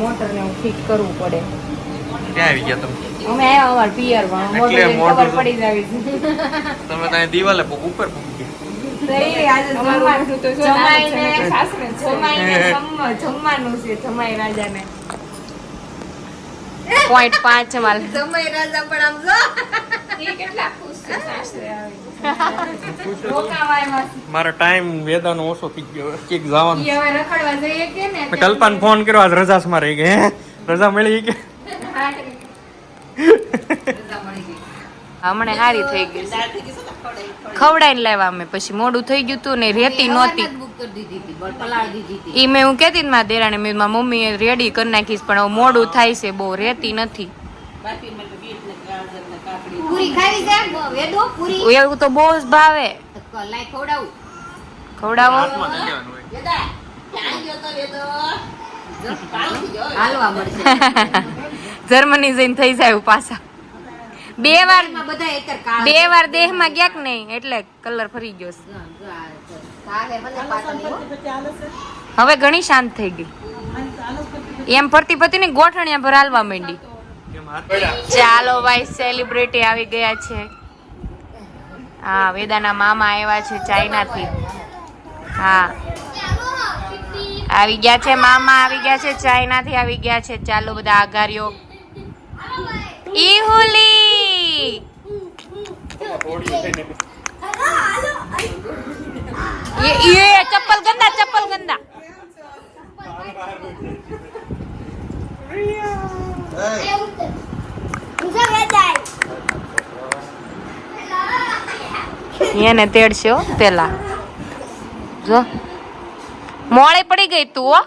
Motor ને હું fit કરવું પડે. ક્યાં આવી ગયા તમે? અમે આવ્યા અમારા પિયરમાં એટલે મોટર ખબર પડી જાવી તમે ત્યાં દિવાલે ઉપર પૂકી જમાઈને જમાઈને જમ- જમવાનું છે જમાઈ રાજાને. પોઈન્ટ પાંચ માલ જમાઈ રાજા પણ આમ જો. કેટલા ખુશ છે સાસરે આવી. મારો ટાઈમ વેદાનો ઓછો થઈ ગયો. કેક જવાનું. હવે રખડવા જઈએ કે ને મેં ફોન કર્યો આજ રજા માં રહી ગઈ રજા મળી કે હમણે હારી થઈ ગઈ ખવડાઈને લાવ્યા અમે પછી. મોડું થઈ ગયું તું ને રેતી નહોતી. ઈ મેં હું કેતી ને મારા દેરાને મેં મારા મમ્મીએ રેડી કરી નાખીશ પણ હવે મોડું થાય છે બહુ રેતી નથી બાકી મને બીટ ને ગાજર ને કાકડી પૂરી ખાવી છે. વેદો પૂરી. એવું તો બહુ જ ભાવે. લાઈ ખવડાવું. ખવડાવો. જર્મની જઈને થઈ જાય પાછા. બે વાર બે વાર દેહમાં ગયા કે નહીં એટલે કલર ફરી ગયો. હવે ઘણી શાંત થઈ ગઈ. એમ ફરતી ફરતી ને ગોઠણિયા પર હાલવા માંડી? ચાલો ભાઈ સેલિબ્રિટી આવી ગયા છે. હા વેદાના મામા આવ્યા છે ચાઇનાથી. હા. આવી ગયા છે મામા આવી ગયા છે ચાઇનાથી આવી ગયા છે. ચાલો બધા આગારીઓ. ઈ હુલી. એને તેડશે પેલા. જો. મોડે પડી ગઈ તું, હો.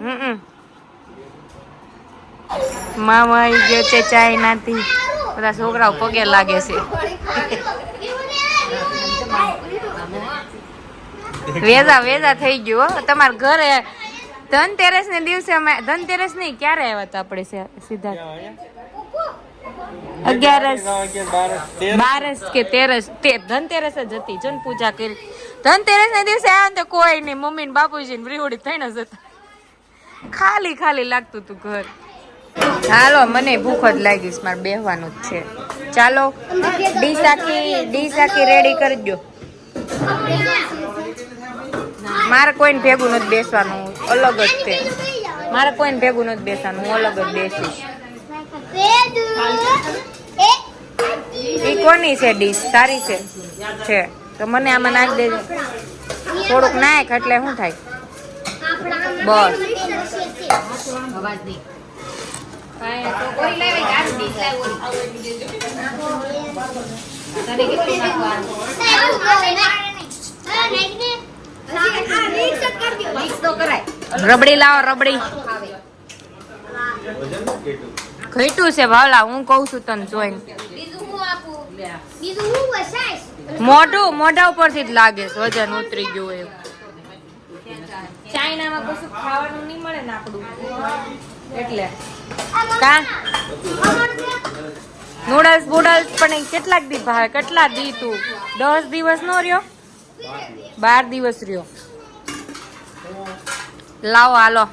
હમ મામા આવી ગયો છે ચાઇનાથી બધા છોકરાઓ પગે લાગે છે. વેજા વેજા થઈ ગયું, હો. તમારા ઘરે ધનતેરસ ને દિવસે અમે ધનતેરસ નહીં, ક્યારે આવ્યા હતા આપણે સીધા અગિયારસ બારસ. કે તેરસ તે ધનતેરસ જ હતી જો પૂજા કરી. ધનતેરસ ના દિવસે આવ્યા તો કોઈ નહીં મમ્મી ને બાપુજી ને રીવડી થઈને જતા ખાલી ખાલી લાગતું તું ઘર. હાલો મને ભૂખ જ લાગી છે મારે બેહવાનું જ છે. ચાલો ડીશ આખી ડીશ આખી રેડી કરી દો મારે કોઈને ભેગું નથી બેસવાનું અલગ જ છે મારે કોઈને ભેગું નથી બેસવાનું હું અલગ જ બેસીશ. એ કોની છે ડીશ સારી છે? છે. તો મને આમાં નાખી દેજો. થોડુંક નાખ એટલે શું થાય? બસ. રબડી લાવો રબડી. ખાવે ઘટ્યું છે ભાવલા હું કહું છું તને જોઈને. મોઢું મોઢા ઉપરથી જ લાગે છે વજન ઉતરી ગયું એવું. ચાઇનામાં કશું ખાવાનું નહીં મળે ને આપણું. એટલે. કા? નૂડલ્સ બુડલ્સ પણ એ કેટલાક દી ભાવે? કેટલા દી તું? દસ દિવસ નો રહ્યો? બાર દિવસ રહ્યો. લાવો હાલો.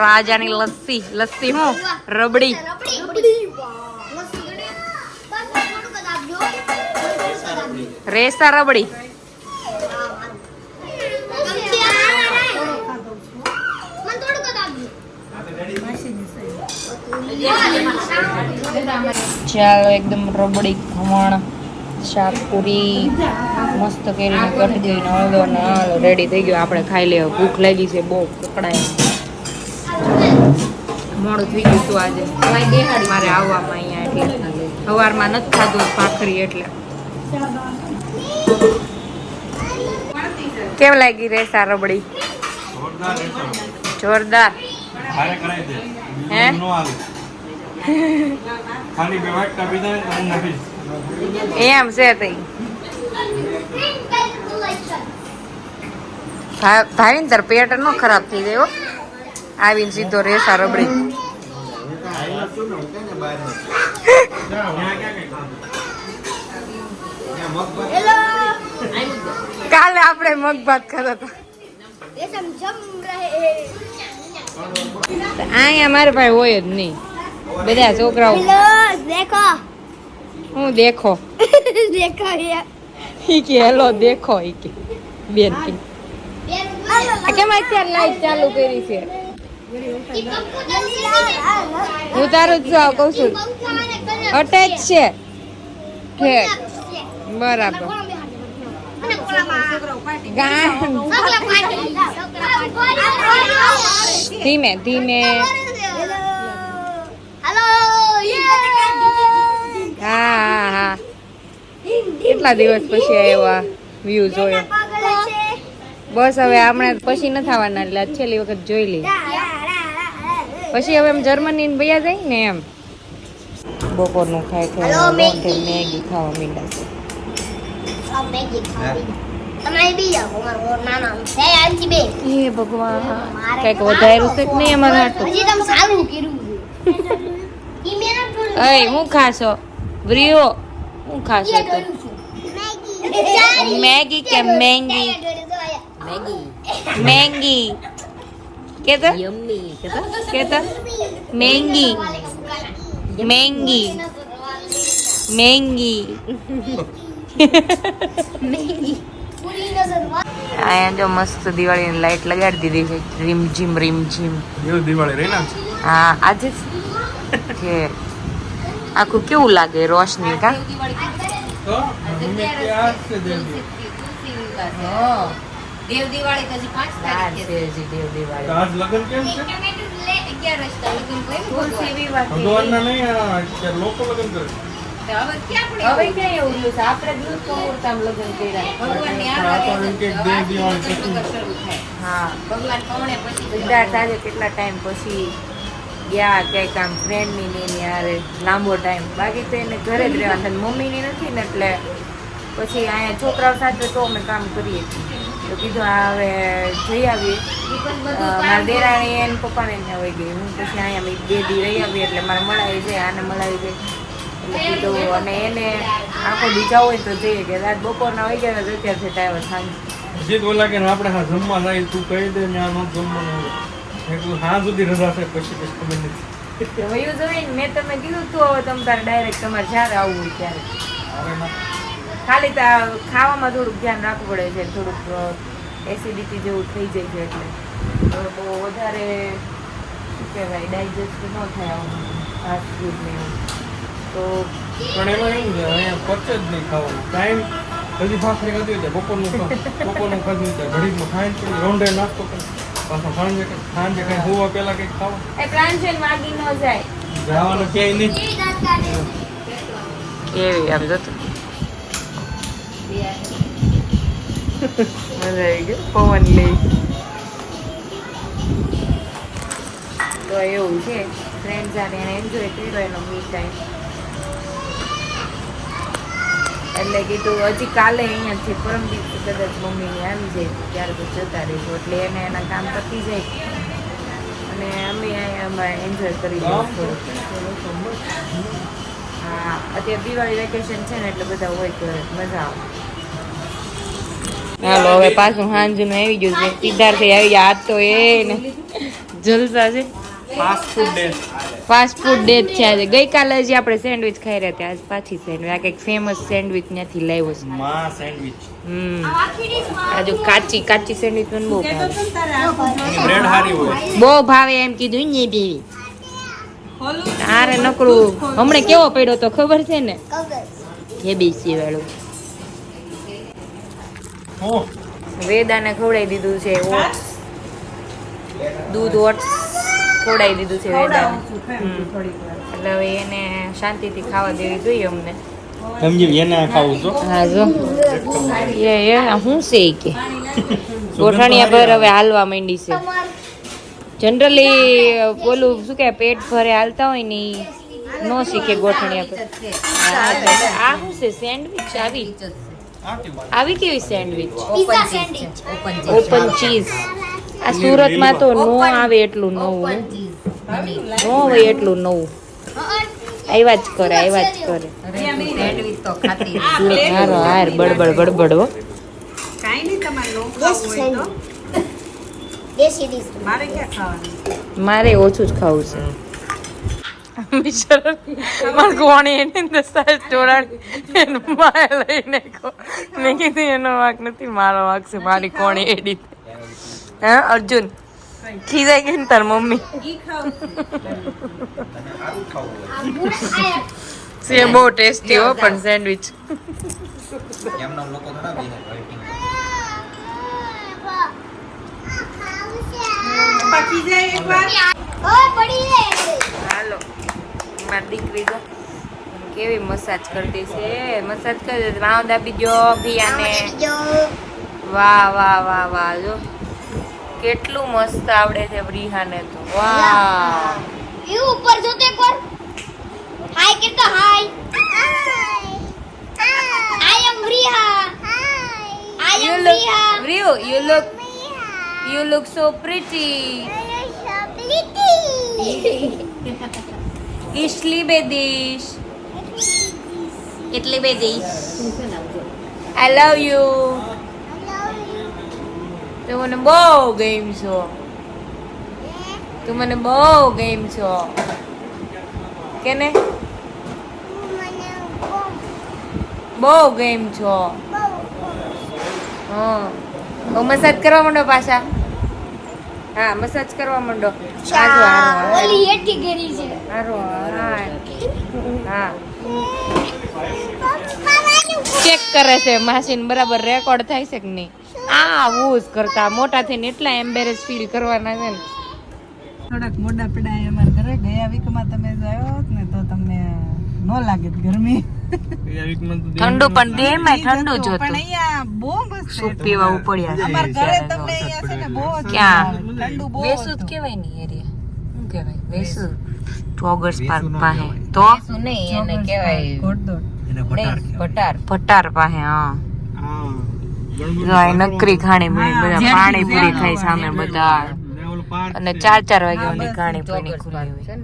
રાજાની લસ્સી લસ્સી હું રબડી. રેસા રબડી. ચાલો એકદમ રબડી ખમણ. શાક પૂરી મસ્ત કરીને કટ ગઈ ને હળદો ને રેડી થઈ ગયો. આપણે ખાઈ લેવો ભૂખ લાગી છે બહુ પકડાય મોડું થઈ ગયું તું આજે. મારે આવવામાં અહીંયા એટલે. સવારમાં નથી ખાધું ભાખરી એટલે. કેમ લાગી રે રબડી? જોરદાર. હે? ખાલી બે વાટકા પીધા ને તો હું નાખીશ. એમ છે તઈ ભાઈ તાર પેટર નો ખરાબ થઈ ગયો આવીને સીધો રે સારો બ્રિજ કાલે આપણે મગ ભાત ખાતા હતા અહીંયા મારે ભાઈ હોય જ નહીં. બધા છોકરાઓ. દેખો. હું દેખો. દેખો ઈ કે હેલો દેખો ઈ કે. બેન કે. કેમ અત્યારે લાઈટ ચાલુ કરી છે? હું તારું જ કહું છું. અટેચ છે. ઠેક બરાબર. ધીમે ધીમે હેલો હા હા કેટલા દિવસ પછી આવ્યો? વ્યૂ જોયો. બસ હવે આપણે પછી ન થવાના એટલે છેલ્લી વખત જોઈ લઈએ. પછી હવે એમ જર્મની ભૈયા જાય ને એમ. બપોરનું ખાય છે ખાય મેગી. ખાવા મીંડા છે. મેગી ખાવી હે ભગવાન. કંઈક વધાર્યું છે કે નહીં અમારા હાટું હું ખાશો? બ્રિયો હું ખાશે તો? મેગી. મેગી કે મેંગી? મેગી. મેંગી. કેતા? યમ્મી કેતા? કેતા? મેંગી. મેંગી. મેંગી. અહીંયા જો મસ્ત દિવાળીની લાઈટ લગાડી દીધી છે. રીમ જીમ રીમ જીમ. એવું દિવાળી રહી ના? હા આજે છે આખું કેવું લાગે રોશની કા તો અમે ત્યાં જ છે દેવજી. દેવ દિવાળી તો હજી પાંચ વાર તારીખે છે હજી દેવ તો દિવાળી આજ લગ્ન કેમ છે અગિયારસ તો લગ્ન કોઈ ને ભગવાન. ભગવાનના નહીં આ અત્યારે લોકો લગ્ન કરે તો હવે ક્યાં હવે આપણે ક્યાં એવું રહ્યું છે આપણે જ દૂધ મુહૂર્તમ લગ્ન કર્યા ભગવાનની આ તો એમ કે આરતી દેવ દિવાળી લગ્ન પછી. શરૂ થાય હા ભગવાન પૌણે પછી સિદ્ધાર્થ આજે કેટલા ટાઈમ પછી ગયા ક્યાંક આમ ફ્રેન્ડની ને હારે લાંબો ટાઈમ બાકી તો એને ઘરે જ રહેવાનું મમ્મીની નથી ને એટલે પછી અહીંયા છોકરાઓ સાથે તો અમે કામ કરીએ તો કીધું હવે જઈ આવીએ. મારા દેરાણી એને પપ્પાને ત્યાં વહી ગઈ હું પછી અહીંયા મેં બે દી રહી આવી એટલે મારે મળાવી જાય, આને મળાવી જાય. એટલે કીધું અને એને આખો બીજા હોય તો જઈએ કે રાત બપોરના વહી ગયા અત્યારથી ટાઈમ સાંજ જીત ઓલા કે આપણે હા જમવા લાવી તું કહી દે ને આ નો જમવાનું હોય. હા સુધી રજા છે. પછી પછી ખબર નથી. વયું જોઈએ મેં તમે કીધું તું હવે તમે તારે ડાયરેક્ટ તમારે જ્યારે આવવું હોય ત્યારે. ખાલી તા ખાવામાં થોડુંક ધ્યાન રાખવું પડે છે થોડુંક એસિડિટી જેવું થઈ જાય છે એટલે. બહુ વધારે શું કહેવાય ડાયજેસ્ટ ન થાય આવું ફાસ્ટ ફૂડ ને એવું. તો પણ એમાં એવું છે અહીંયા પચે જ નહીં ખાવાનું. ટાઈમ હજી ભાખરી ખાધી હોય બપોરનું બપોરનું ખાધું ઘડીકમાં ખાઈને રોંઢે નાસ્તો કરે. પાછા સાંજે સાંજે કાંઈ હોવા પહેલા કંઈક ખાવું? એ પ્લાન્ટેન માગી ન જાય. જવાનું ક્યાંય નહીં? કેવી આમ જતું? મજા આવી ગઈ પવન લઈ તો એવું છે. ફ્રેન્ડ સાથે એને એન્જોય કર્યો એનો મી ટાઈમ એટલે કીધું હજી કાલે અહીંયાથી પરમ દિવસે કદાચ મમ્મીને આવી જાય ત્યારે તો જતા રહીશું. એટલે એને એના કામ પતી જાય. અને અમે અહીંયા એન્જોય કરી લઈએ હા અત્યારે દિવાળી વેકેશન છે ને એટલે બધા હોય ઘરે મજા આવે. હાલો હવે પાછું સાંજનું આવી ગયું છે. સિદ્ધાર્થ આવી ગયા આ તો એ ને. જલસા છે. Fast food day fast food day છે આજે. ગઈકાલે હજી આપણે સેન્ડવિચ ખાઈ રહ્યા હતા આજ પાછી સેન્ડવિચ આ કંઈક ફેમસ સેન્ડવિચ ત્યાંથી લાવ્યો છે. માં સેન્ડવિચ હમ. આજુ કાચી કાચી સેન્ડવિચ મને બહુ ભાવે. બ્રેડ હારી હોય. બહુ ભાવે એમ કીધું ને દેવી. તારે નકરું. હમણે કેવો પડ્યો તો ખબર છે ને? કેબીસી વાળું. ઓહ વેદાને ખવડાવી દીધું છે ઓટ્સ. દૂધ ઓટ્સ. ખવડાવી દીધું છે વેદાને એટલે હવે એને શાંતિથી ખાવા દેવી જોઈએ અમને. સમજી એને ખાવું છો? હા જો. એ એ શું છે કે? ગોઠણિયા પર હવે હાલવા માંડી છે. જનરલી બોલું શું કે પેટ ભરે હાલતા હોય ને નો શીખે ગોઠણિયા પર હા, તો આ શું છે સેન્ડવિચ આવી? આવી કેવી sandwich? Open sandwich open open cheese આ સુરતમાં તો નો આવે એટલું નવું નો હોય એટલું નવું. આવ્યા જ કરે આવ્યા જ કરે. હારો હાર બડબડ બડબડ હો. મારે મારે ઓછું જ ખાવું છે. મારે કોણી એની અંદર સાહેબ ચોરાડી એનું માએ લઈને મેં કીધું એનો વાંક નથી મારો વાંક છે મારી કોણી એડી હે અર્જુન? ખીજાઈ ગઈ ને તાર મમ્મી? સે બહુ ટેસ્ટી હો પણ સેન્ડવિચ. હાલો મારી દીકરી જો કેવી મસાજ કરતી છે? મસાજ કરી દે માવ દાબી દો પિયાને જો વાહ વાહ વાહ વાહ જો. કેટલું મસ્ત આવડે છે રિહાને તો વાહ એ ઉપર જોતે એકવાર હાય કેતો હાય I am Riha I am રિહા Ryu, you look, you look so pretty. Ishli bedish. Itli bedish. I love you. તું મને બહુ ગેમ છો. તું મને બહુ ગેમ છો. કેને બહુ ગેમ છો. હા. તો મસાજ કરવા માંડો પાછા? હા મસાજ કરવા માંડો. ઓલી હેઠી ગરી છે. હારો હા. હા ચેક કરે છે માસીન બરાબર રેકોર્ડ થાય છે કે નહીં? આવું જ કરતા મોટા થઈને એટલા એમ્બેરેસ ફીલ કરવાના છે ને. થોડાક મોડા પડાય અમારા ઘરે. ગયા વીકમાં તમે જો આવ્યો ને તો તમને ન લાગે ગરમી. બીજા વીકમાં તો ઠંડુ પણ દેહમાં ઠંડુ જ પણ અહીંયા બહુ મસ્ત સૂપ પીવા ઉપડ્યા છે. અમાર ઘરે તમને અહીંયા છે ને બહુ ક્યાં? ઠંડુ બહુ વેસુ જ હતું. કહેવાય ને એરિયા શું કહેવાય? વેસુ. ટોગર્સ પાર્ક પાસે. તો? શું નહીં એને કહેવાય ઘોડદોડ. એને ભટાર ભટાર. ભટાર પાસે હા. નકરી ખાણી પીણી બધા પાણી પૂરી ખાય સામે બધા. અને ચાર ચાર વાગ્યાની ખાણી પીણી ખુલ્લી હોય.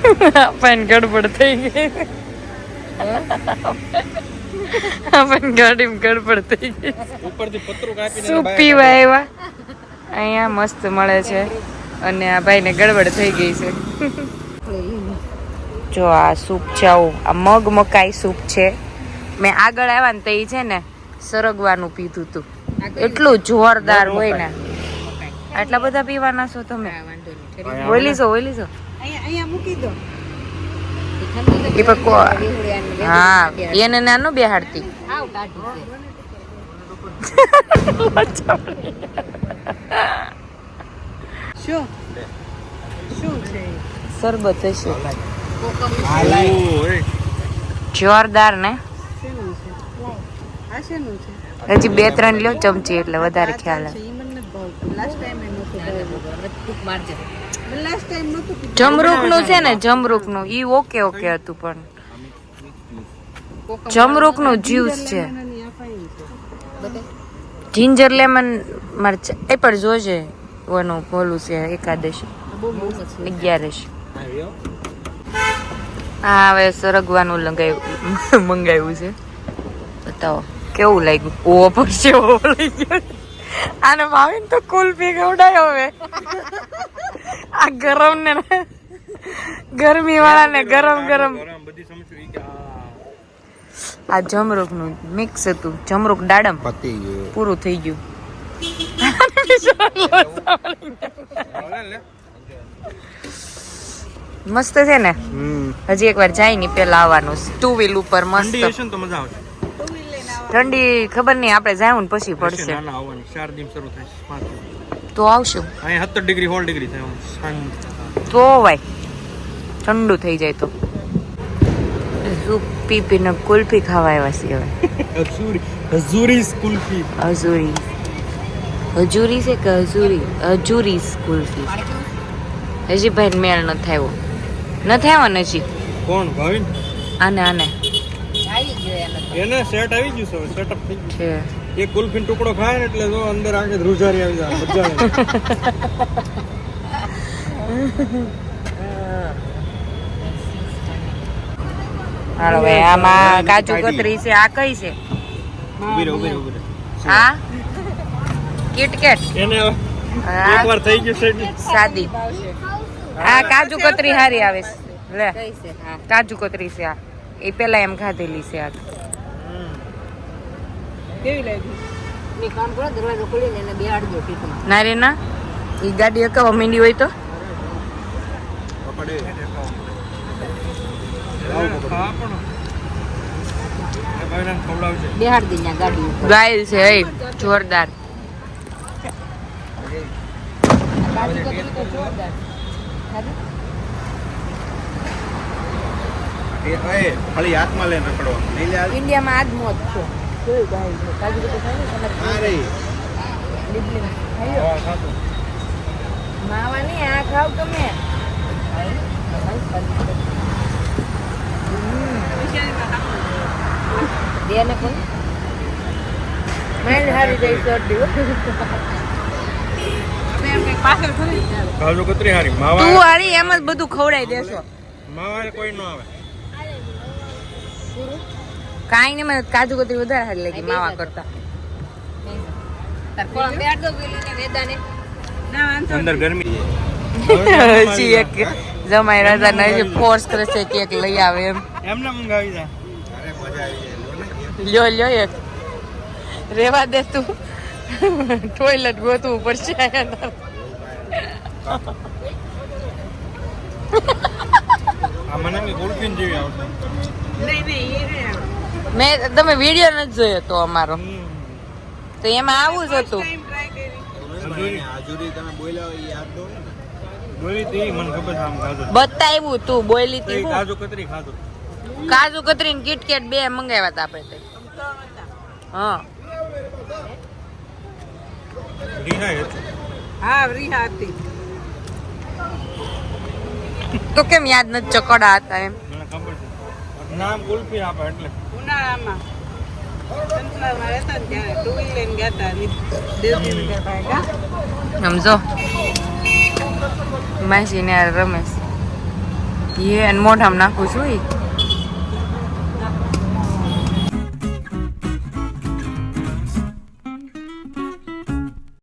આપણને ગડબડ થઈ ગઈ. આપણને ગાડીમાં ગડબડ થઈ ગઈ. ઉપરથી પતરું કાપીને સૂપ પીવા આવ્યા? અહીંયા મસ્ત મળે છે. અને આ ભાઈને ગડબડ થઈ ગઈ છે. જો આ સૂપ છે આવું આ મગ મકાઈ સૂપ છે. મેં આગળ આવ્યા ને તો એ છે ને સરગવાનું પીધું હતું એટલું જોરદાર હોય ને. આટલા બધા પીવાના છો તમે? ઓઈલી છો ઓઈલી છો હા એને નાનું બેહાડતી. શું? શું છે? સરબત હશે. જોરદાર ને. હજી બે ત્રણ લ્યો ચમચી એટલે વધારે ખ્યાલ આવે. જમરૂકનું છે ને જમરૂકનું ઈ ઓકે ઓકે હતું પણ. જમરૂકનું જ્યુસ છે. જિંજર લેમન મરચા. એ પણ જોજે, ઓનું ભોલું છે, એકાદશી. અગિયારશ હા હવે સરગવાનું લંગાયું મંગાવ્યું છે. બતાવો. કેવું લાગ્યું? ઓવો પડશે ઓવો લઈ ગયો. આને ભાવીને તો કુલ્ફી ખવડાયો હવે. આ ગરમ ને ગરમી વાળા ને ગરમ ગરમ. આ જમરૂકનું મિક્સ હતું. જમરૂક દાડમ પતી ગયું. પૂરું થઈ ગયું. મસ્ત છે ને? હજી એકવાર જાય ની પેલા આવવાનું. ટુ વ્હીલ ઉપર મસ્ત. તો મજા આવશે. ઠંડી ખબર નહીં આપણે જાય ને પછી પડશે પડશે. ના આવવાની ચાર દિન શરૂ થાય પાંચ તો આવશું. અહીંયા સત્તર ડિગ્રી હોલ ડિગ્રી થાય તો ભાઈ ઠંડુ થઈ જાય તો. સૂપ પી પીને કુલ્ફી ખાવા આવ્યા છીએ હવે. હજુરી હજુરી સ્કૂલ હજુરી. હજુરી છે કે હજુરી? હજુરી કુલ્ફી. હજી ભાઈ મેળ ન થયો ન થયો ને હજી? કોણ ભાવિન? આને આને. એને સેટ આવી ગયું છે સેટઅપ થઈ ગયું છે. એક કુલ્ફીનો ટુકડો ખાય ને એટલે જો અંદર આંખે ધ્રુજારી આવી જાય મજા આવે હાલો ભાઈ આમાં કાજુ કતરી છે આ કઈ છે? ઊભી રહે ઊભી રહે ઊભી રહે. આ કિટકેટ. એને. એકવાર થઈ ગયું છે સાદી. આ કાજુ કતરી હારી આવે છે. લે. કઈ છે? હા. કાજુ કતરી છે આ. એ પેલા એમ ખાધેલી છે આ કેવી લાગી? ની કામ કરો દરવાજો ખોલીને એને બેહાડજો પીઠમાં ના રે ના. એ ગાડી અકાવા માંડી હોય તો. ગાયલ છે એ જોરદાર. ખાલી હાથમાં લઈને ઇન્ડિયામાં આ મોત છે. જોયું ગાય કાજુ કતરી ખાઈ ને તમારે આ ખાઈ ખાવ તમે. પણ. માઇન્ડ હારી જાય શરદી હો. કાજુ કતરી હારી માવા તું હારી એમ જ બધું ખવડાવી દેશો. માવા કોઈ ન આવે. કાંઈ નહીં મને કાજુ કતરી વધારે સારી લાગી માવા કરતા. અંદર ગરમી એક જમાઈ રાજા ને ફોર્સ કરે છે કે લઈ આવે એમ. એમને મંગાવી દે. લ્યો લ્યો એક. રેવા દે તું. ટોયલેટ ગોતવું પડશે મને બી જેવી આવશે. મેં તમે વીડિયો નથી જોયો તો અમારો. તો એમાં આવું જ હતું. બતાવ્યું તું બોલી તો કાજુ કતરી ખાધું. કાજુ કતરી ને કિટકેટ બે મંગાવ્યા હતા આપણે તે. હા. હા રીહા હતી. તો કેમ યાદ નથી ચકડા હતા એમ? નામ ગુલપી આપે એટલે. ઉનાળામાં. સમજો માસી ને રમેશ. એ મોઢામાં નાખું છું ઈ.